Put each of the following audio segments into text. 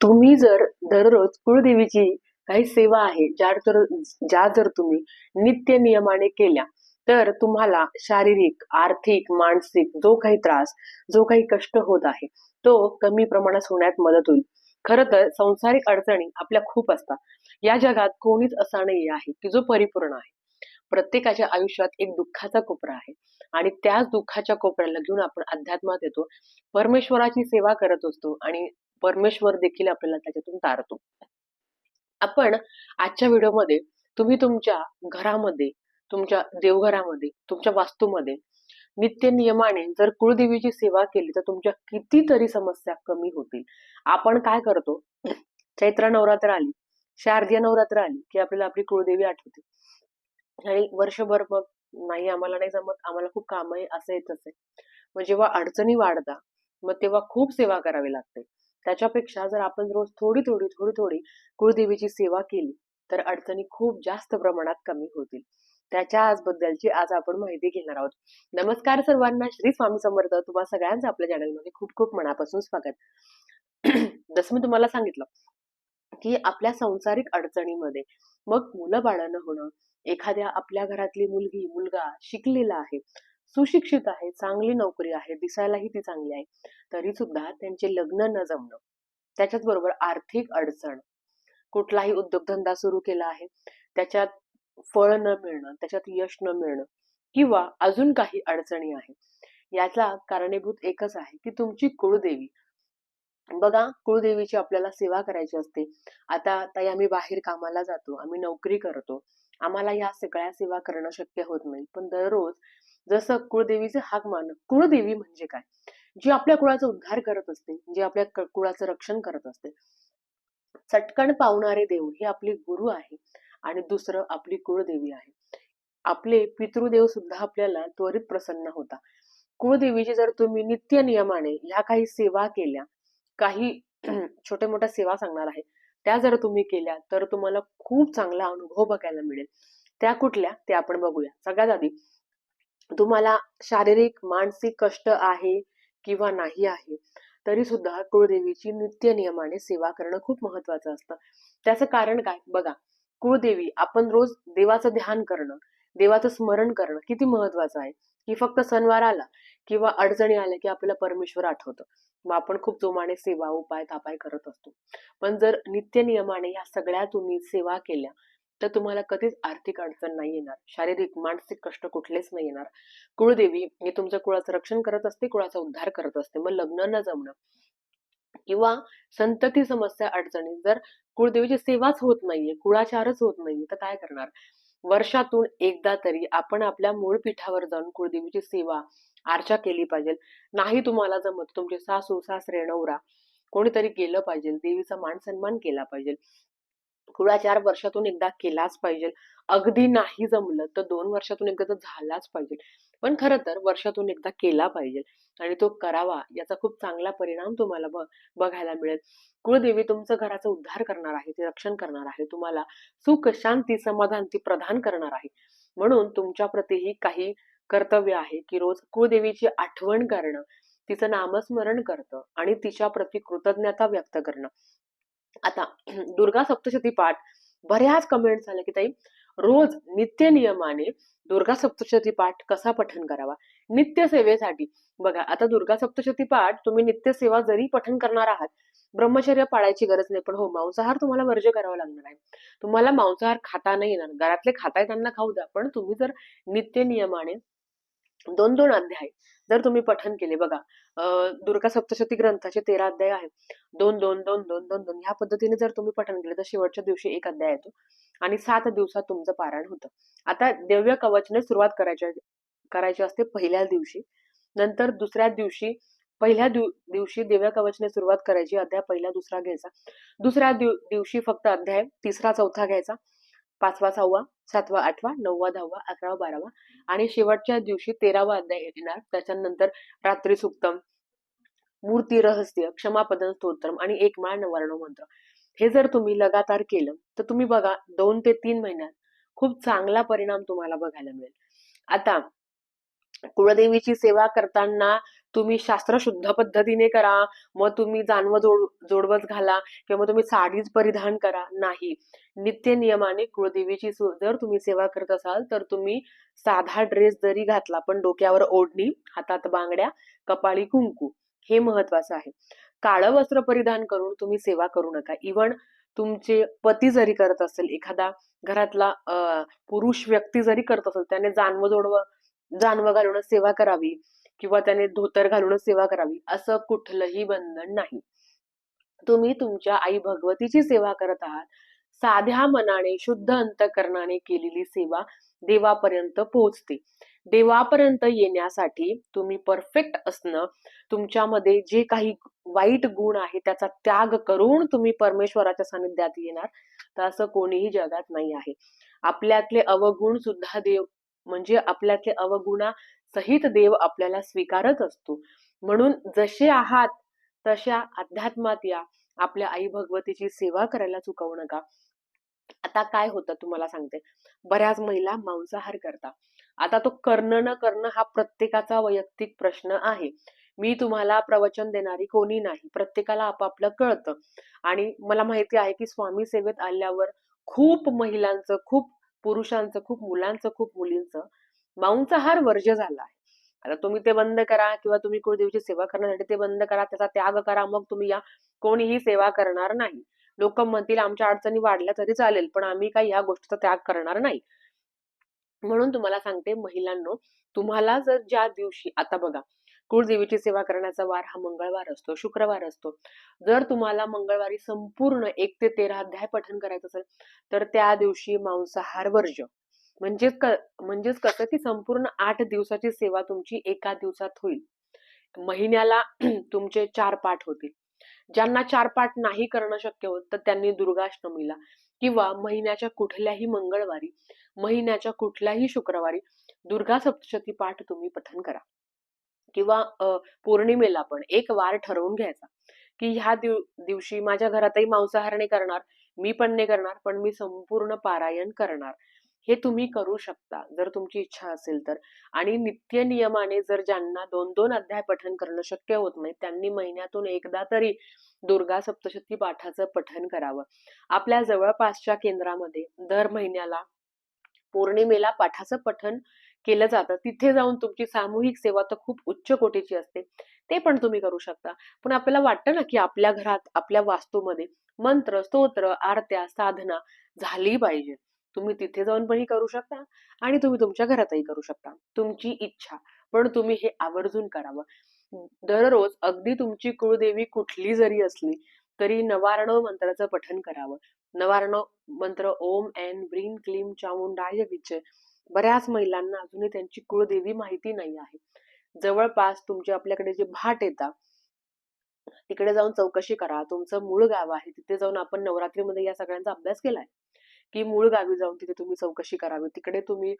तुम्ही जर दररोज कुळदेवीची काही सेवा आहे ज्या जर ज्या जर तुम्ही नित्य नियमाने केल्या तर तुम्हाला शारीरिक आर्थिक मानसिक जो काही त्रास जो काही कष्ट होत आहे तो कमी प्रमाणात होण्यात मदत होईल. खर तर संसारिक अडचणी आपल्या खूप असतात. या जगात कोणीच असा नाही आहे की जो परिपूर्ण आहे. प्रत्येकाच्या आयुष्यात एक दुःखाचा कोपरा आहे आणि त्याच दुःखाच्या कोपऱ्याला घेऊन आपण अध्यात्मात येतो. परमेश्वराची सेवा करत असतो आणि परमेश्वर देखील आपल्याला त्याच्यातून तारतो. आपण आजच्या व्हिडिओमध्ये तुम्ही तुमच्या घरामध्ये तुमच्या देवघरामध्ये तुमच्या वास्तूमध्ये नित्य नियमाने जर कुळदेवीची सेवा केली तर तुमच्या कितीतरी समस्या कमी होतील. आपण काय करतो? चैत्र नवरात्र आली शारदीय नवरात्र आली की आपल्याला आपली कुळदेवी आठवते. आणि वर्षभर मग नाही आम्हाला नाही जमत आम्हाला खूप काम आहे असं येत असे मग जेव्हा अडचणी वाढता मग तेव्हा खूप सेवा करावी लागते. त्याच्यापेक्षा जर आपण रोज थोडी थोडी थोडी थोडी कुळदेवीची सेवा केली तर अडचणी खूप जास्त प्रमाणात कमी होतील. त्याच्या आज बद्दलची आज आपण माहिती घेणार आहोत. नमस्कार सर्वांना श्री स्वामी समर्थ. तुम्हा सगळ्यांचं आपल्या चॅनलमध्ये खूप खूप मनापासून स्वागत. जसं मी तुम्हाला सांगितलं की आपल्या संसारिक अडचणीमध्ये मग मुलं बाळानं होणं एखाद्या आपल्या घरातली मुलगी मुलगा शिकलेला आहे सुशिक्षित आहे चांगली नोकरी आहे दिसायलाही ती चांगली आहे. तरी सुद्धा त्यांचे लग्न न जमणं त्याच्याच बरोबर आर्थिक अडचण कुठलाही उद्योगधंदा सुरू केला आहे त्याच्यात फळ न मिळणं त्याच्यात यश न मिळणं किंवा अजून काही अडचणी आहे याचा कारणीभूत एकच आहे की तुमची कुळदेवी. बघा कुळदेवीची आपल्याला सेवा करायची असते. आता ताई आम्ही बाहेर कामाला जातो आम्ही नोकरी करतो. आम्हाला या सगळ्या सेवा करणं शक्य होत नाही. पण दररोज जसं कुळदेवीचे हाक मान कुळदेवी म्हणजे काय? जी आपल्या कुळाचा उद्धार करत असते जी आपल्या कुळाचं रक्षण करत असते. चटकन पावणारे देव हे आपले गुरु आहे आणि दुसरं आपली कुळदेवी आहे. आपले पितृदेव सुद्धा आपल्याला त्वरित प्रसन्न होता. कुळदेवीची जर तुम्ही नित्य नियमाने ह्या काही सेवा केल्या काही छोट्या मोठ्या सेवा सांगणार आहे त्या जर तुम्ही केल्या तर तुम्हाला खूप चांगला अनुभव बघायला मिळेल. त्या कुठल्या? ते आपण बघूया. सगळ्यात आधी तुम्हाला शारीरिक मानसिक कष्ट आहे किंवा नाही आहे तरी सुद्धा कुळदेवीची नित्य नियमाने सेवा करणं खूप महत्वाचं असतं. त्याचं कारण काय? बघा कुळदेवी आपण रोज देवाचं ध्यान करणं देवाचं स्मरण करणं किती महत्वाचं आहे. की फक्त सणवार आला किंवा अडचणी आल्या की आपल्याला परमेश्वर आठवतं. मग आपण खूप जोमाने सेवा उपाय तापाय करत असतो. पण जर नित्य नियमाने या सगळ्या तुम्ही सेवा केल्या तर तुम्हाला कधीच आर्थिक अडचण नाही येणार. शारीरिक मानसिक कष्ट कुठलेच नाही येणार. कुळदेवी हे तुमच्या कुळाचं रक्षण करत असते कुळाचा उद्धार करत असते. मग लग्न न जमणं किंवा संतती समस्या अडचणी जर कुळदेवीची सेवाच होत नाहीये कुळाचारच होत नाहीये तर काय करणार? वर्षातून एकदा तरी आपण आपल्या मूळ पीठावर जाऊन कुळदेवीची सेवा आर्चा केली पाहिजे. नाही तुम्हाला जमत तुमचे सासू सासरे नवरा कोणीतरी केलं पाहिजे देवीचा मान सन्मान केला पाहिजे. कुळाचार वर्षातून एकदा केलाच पाहिजे. अगदी नाही जमलं तर दोन वर्षातून एकदा तर झालाच पाहिजे. पण खरं तर वर्षातून एकदा केला पाहिजे आणि तो करावा याचा खूप चांगला परिणाम तुम्हाला बघायला मिळेल. कुळदेवी तुमचं घराचा उद्धार करणार आहे ते रक्षण करणार आहे तुम्हाला सुख शांती समाधान ती प्रदान करणार आहे. म्हणून तुमच्या प्रतीही काही कर्तव्य आहे की रोज कुळदेवीची आठवण करणं तिचं नामस्मरण करणं आणि तिच्या प्रती कृतज्ञता व्यक्त करणं. आता दुर्गा सप्तशती पाठ बऱ्याच कमेंट्स आल्या की ताई रोज नित्य नियमाने दुर्गा सप्तशती पाठ कसा पठन करावा? नित्य सेवेसाठी. बघा आता दुर्गा सप्तशती पाठ तुम्ही नित्य सेवा जरी पठन करणार आहात ब्रह्मचर्य पाळायची गरज नाही पण हो मांसाहार तुम्हाला वर्ज करावा लागणार आहे. तुम्हाला मांसाहार खाता नाही येणार. घरातले खाताय त्यांना खाऊ द्या पण तुम्ही जर नित्य नियमाने दोन दोन अध्याय. जर तुम्ही पठन केले बघा दुर्गा सप्तशती ग्रंथाचे तेरा अध्याय आहेत. दोन दोन दोन दोन दोन दोन ह्या पद्धतीने जर तुम्ही पठन केले तर शेवटच्या दिवशी एक अध्याय येतो आणि सात दिवसात तुमचं पारायण होतं. आता दिव्य कवचने सुरुवात करायची करायची असते पहिल्या दिवशी. नंतर दुसऱ्या दिवशी पहिल्या दिवशी दिव्या कवचने सुरुवात करायची अध्याय पहिला दुसरा घ्यायचा. दुसऱ्या दिवशी फक्त अध्याय तिसरा चौथा घ्यायचा. पाचवा सहावा सातवा आठवा नववा दहावा अकरावा बारावा आणि शेवटच्या दिवशी तेरावा अध्याय येणार. त्याच्यानंतर रात्री सुक्तम मूर्ती रहस्य क्षमापदन स्तोत्रम आणि एक माळ नवारण मंत्र. हे जर तुम्ही लगातार केलं तर तुम्ही बघा दोन ते तीन महिन्यात खूप चांगला परिणाम तुम्हाला बघायला मिळेल. आता कुळदेवीची सेवा करताना तुम्ही शास्त्रशुद्ध पद्धतीने करा मग तुम्ही जानव जोड जोडवच घाला किंवा मग तुम्ही साडीच परिधान करा. नाही. नित्य नियमाने कुळदेवीची सु- जर तुम्ही सेवा करत असाल तर तुम्ही साधा ड्रेस जरी घातला पण डोक्यावर ओढणी हातात बांगड्या कपाळी कुंकू हे महत्वाचं आहे. काळं वस्त्र परिधान करून तुम्ही सेवा करू नका. इवन तुमचे पती जरी करत असेल एखादा घरातला पुरुष व्यक्ती जरी करत असेल त्याने जानव जोडवं जानवं घालून सेवा करावी. किंवा त्याने धोतर घालूनच सेवा करावी असं कुठलंही बंधन नाही. तुम्ही तुमच्या आई भगवतीची सेवा करत आहात. साध्या मनाने शुद्ध अंतकरणाने केलेली सेवा देवापर्यंत पोहोचते. देवापर्यंत येण्यासाठी तुम्ही परफेक्ट असणं तुमच्यामध्ये जे काही वाईट गुण आहे त्याचा त्याग करून तुम्ही परमेश्वराच्या सानिध्यात येणार तर असं कोणीही जगात नाही आहे. आपल्यातले अवगुण सुद्धा देव म्हणजे आपल्यातले अवगुणा सहित देव आपल्याला स्वीकारत असतो. म्हणून जसे आहात तशा अध्यात्मात या. आपल्या आई भगवतीची सेवा करायला चुकवू नका. आता काय होतं तुम्हाला सांगते. बऱ्याच महिला मांसाहार करता आता तो करणं न करणं हा प्रत्येकाचा वैयक्तिक प्रश्न आहे. मी तुम्हाला प्रवचन देणारी कोणी नाही. प्रत्येकाला आपापलं कळतं. आणि मला माहिती आहे की स्वामी सेवेत आल्यावर खूप महिलांचं खूप पुरुषांचं खूप मुलांचं खूप मुलींचं मांसाहार वर्ज्य झाला आहे. आता तुम्ही ते बंद करा किंवा तुम्ही कुळदेवीची सेवा करण्यासाठी ते बंद करा त्याचा त्याग करा मग तुम्ही या कोणीही सेवा करणार नाही. लोक म्हणतील आमच्या अडचणी वाढल्या तरी चालेल पण आम्ही काही ह्या गोष्टीचा त्याग करणार नाही. म्हणून तुम्हाला सांगते महिलांनो तुम्हाला जर ज्या दिवशी आता बघा कुळदेवीची सेवा करण्याचा वार हा मंगळवार असतो शुक्रवार असतो. जर तुम्हाला मंगळवारी संपूर्ण एक ते तेरा अध्याय पठन करायचं असेल तर त्या दिवशी मांसाहार वर्ज्य. म्हणजेच क- म्हणजेच कसं की संपूर्ण आठ दिवसाची सेवा तुमची एका दिवसात होईल. महिन्याला तुमचे चार पाठ होतील. ज्यांना चार पाठ नाही करणं शक्य होत तर त्यांनी दुर्गाष्टमीला किंवा महिन्याच्या कुठल्याही मंगळवारी महिन्याच्या कुठल्याही शुक्रवारी दुर्गा सप्तशती पाठ तुम्ही पठन करा. किंवा पौर्णिमेला पण एक वार ठरवून घ्यायचा की ह्या दिव दिवशी माझ्या घरातही मांसाहार नाही करणार मी पण नाही करणार पण मी संपूर्ण पारायण करणार. हे तुम्ही करू शकता जर तुमची इच्छा असेल तर. आणि नित्य नियमाने जर ज्यांना दोन दोन अध्याय पठन करणं शक्य होत नाही त्यांनी महिन्यातून एकदा तरी दुर्गा सप्तशती पाठाचं पठन करावं. आपल्या जवळपासच्या केंद्रामध्ये दर महिन्याला पौर्णिमेला पाठाचं पठन केलं जातं. तिथे जाऊन तुमची सामूहिक सेवा तर खूप उच्च कोटीची असते. ते पण तुम्ही करू शकता. पण आपल्याला वाटतं ना की आपल्या घरात आपल्या वास्तूमध्ये मंत्र स्तोत्र आरत्या साधना झाली पाहिजे. तुम्ही तिथे जाऊन पण ही करू शकता आणि तुम्ही तुमच्या घरातही करू शकता. तुमची इच्छा पण तुम्ही हे आवर्जून करावं. दररोज अगदी तुमची कुळदेवी कुठली जरी असली तरी नवारणव मंत्राचं पठन करावं. नवारणव मंत्र ओम एन ब्रीन क्लीम चामुंडाय विजय. बऱ्याच महिलांना अजूनही त्यांची कुळदेवी माहिती नाही आहे. जवळपास तुमचे आपल्याकडे जे भाट येतात तिकडे जाऊन चौकशी करा. तुमचं मूळ गाव आहे तिथे जाऊन आपण नवरात्रीमध्ये या सगळ्यांचा अभ्यास केलाय. की मूळ गावी जाऊन तिथे तुम्ही चौकशी करावी. तिकडे तुम्ही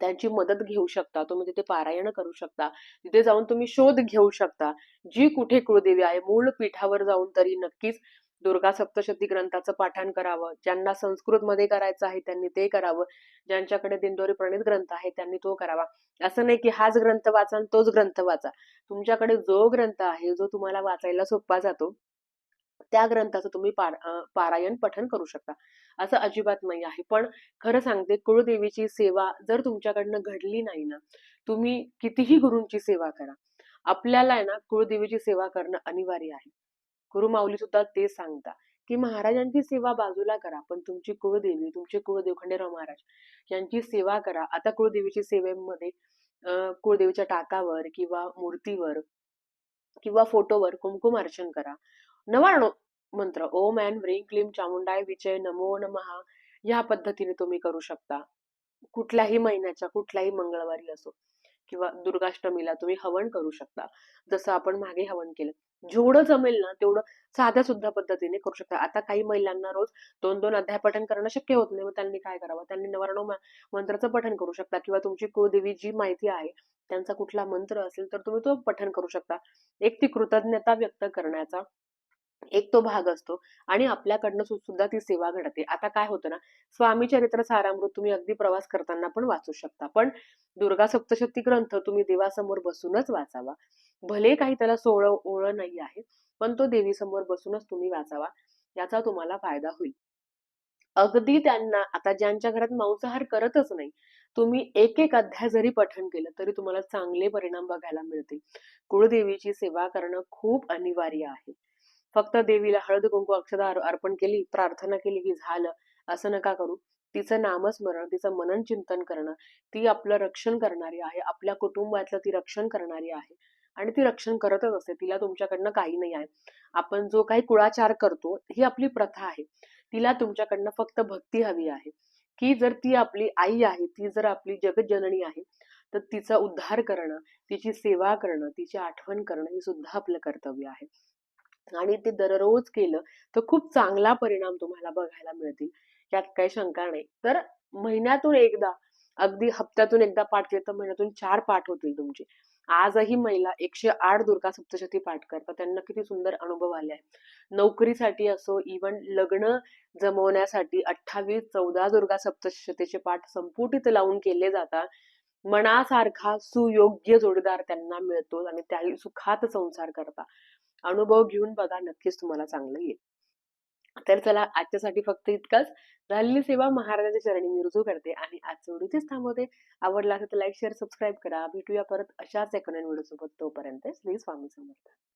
त्यांची मदत घेऊ शकता तुम्ही तिथे पारायण करू शकता. तिथे जाऊन तुम्ही शोध घेऊ शकता. जी कुठे कुळदेवी आहे मूळ पीठावर जाऊन तरी नक्कीच दुर्गा सप्तशती ग्रंथाचं पाठण करावं. ज्यांना संस्कृत मध्ये करायचं आहे त्यांनी ते करावं. ज्यांच्याकडे दिंडोरी प्रणित ग्रंथ आहे त्यांनी तो करावा. असं नाही की हाच ग्रंथ वाचा आणि तोच ग्रंथ वाचा. तुमच्याकडे जो ग्रंथ आहे जो तुम्हाला वाचायला सोपा जातो त्या ग्रंथाचं तुम्ही पार- पारायण पठन करू शकता. असं अजिबात नाही आहे. पण खरं सांगते कुळदेवीची सेवा जर तुमच्याकडनं घडली नाही ना तुम्ही कितीही गुरूंची सेवा करा. आपल्याला आहे ना कुळदेवीची सेवा करणं अनिवार्य आहे. गुरुमाऊली सुद्धा ते सांगता की महाराजांची सेवा बाजूला करा पण तुमची कुळदेवी तुमचे कुळदेव खंडेराव महाराज यांची सेवा करा. आता कुळदेवीची सेवेमध्ये अं, कुळदेवीच्या टाकावर किंवा मूर्तीवर किंवा फोटोवर कुमकुम अर्चन करा. नवारणो मंत्र ओम अँड व्रीम क्लीम चामुंडाय विजय नमो नमः या पद्धतीने तुम्ही करू शकता. कुठल्याही महिन्याच्या कुठल्याही मंगळवारी असो किंवा दुर्गाष्टमीला तुम्ही हवन करू शकता. जसं आपण मागे हवन केलं. जेवढं जमेल ना तेवढं साध्या सुद्धा पद्धतीने करू शकता. आता काही महिलांना रोज दोन दोन अध्याय पठण करणं शक्य होत नाही. मग त्यांनी काय करावं? त्यांनी नवरणो मंत्राचं पठण करू शकता किंवा तुमची कुळदेवी जी माहिती आहे त्यांचा कुठला मंत्र असेल तर तुम्ही तो पठण करू शकता. एक ती कृतज्ञता व्यक्त करण्याचा एक तो भाग असतो आणि आपल्याकडनं सुद्धा ती सेवा घडते. आता काय होतं ना स्वामी चरित्र सारामृत तुम्ही अगदी प्रवास करताना पण वाचू शकता. पण दुर्गा सप्तशक्ती ग्रंथ तुम्ही देवासमोर बसूनच वाचावा. भले काही त्याला सोळ ओळ नाही आहे पण तो देवीसमोर बसूनच तुम्ही वाचावा याचा तुम्हाला फायदा होईल. अगदी त्यांना आता ज्यांच्या घरात मांसाहार करतच नाही तुम्ही एक एक अध्याय जरी पठण केलं तरी तुम्हाला चांगले परिणाम बघायला मिळतील. कुळदेवीची सेवा करणं खूप अनिवार्य आहे. फक्त देवीला हळद कुंकू अक्षदा अर्पण केली प्रार्थना केली की झालं असं नका करू. तिचं नामस्मरण तिचं मनन चिंतन करणं ती आपलं रक्षण करणारी आहे आपल्या कुटुंबातलं ती रक्षण करणारी आहे. आणि ती रक्षण करतच असते तिला तुमच्याकडनं काही नाही आहे. आपण जो काही कुळाचार करतो ही आपली प्रथा आहे. तिला तुमच्याकडनं फक्त भक्ती हवी आहे. की जर ती आपली आई आहे ती जर आपली जगजननी आहे तर तिचा उद्धार करणं तिची सेवा करणं तिची आठवण करणं हे सुद्धा आपलं कर्तव्य आहे. आणि ते दररोज केलं तर खूप चांगला परिणाम तुम्हाला बघायला मिळतील. यात काही शंका नाही. तर महिन्यातून एकदा अगदी हप्त्यातून एकदा पाठ केलं तर महिन्यातून चार पाठ होतील तुमचे. आजही महिला एकशे आठ दुर्गा सप्तशती पाठ करतात. त्यांना किती सुंदर अनुभव आले आहेत. नोकरीसाठी असो इवन लग्न जमवण्यासाठी अठ्ठावीस चौदा दुर्गा सप्तशतीचे पाठ संपुटीत लावून केले जातात. मनासारखा सुयोग्य जोडीदार त्यांना मिळतो आणि त्याही सुखात संसार करता अनुभव घेऊन बघा नक्कीच तुम्हाला चांगलं येईल. तर चला आजच्यासाठी फक्त इतकंच. झालेली सेवा महाराजांच्या चरणी मी रुजू करते आणि आज एवढीच थांबवते आवडला असेल तर लाईक शेअर सबस्क्राईब करा. भेटूया परत अशाच एका व्हिडिओ सोबत. तोपर्यंत श्री स्वामी समर्थ.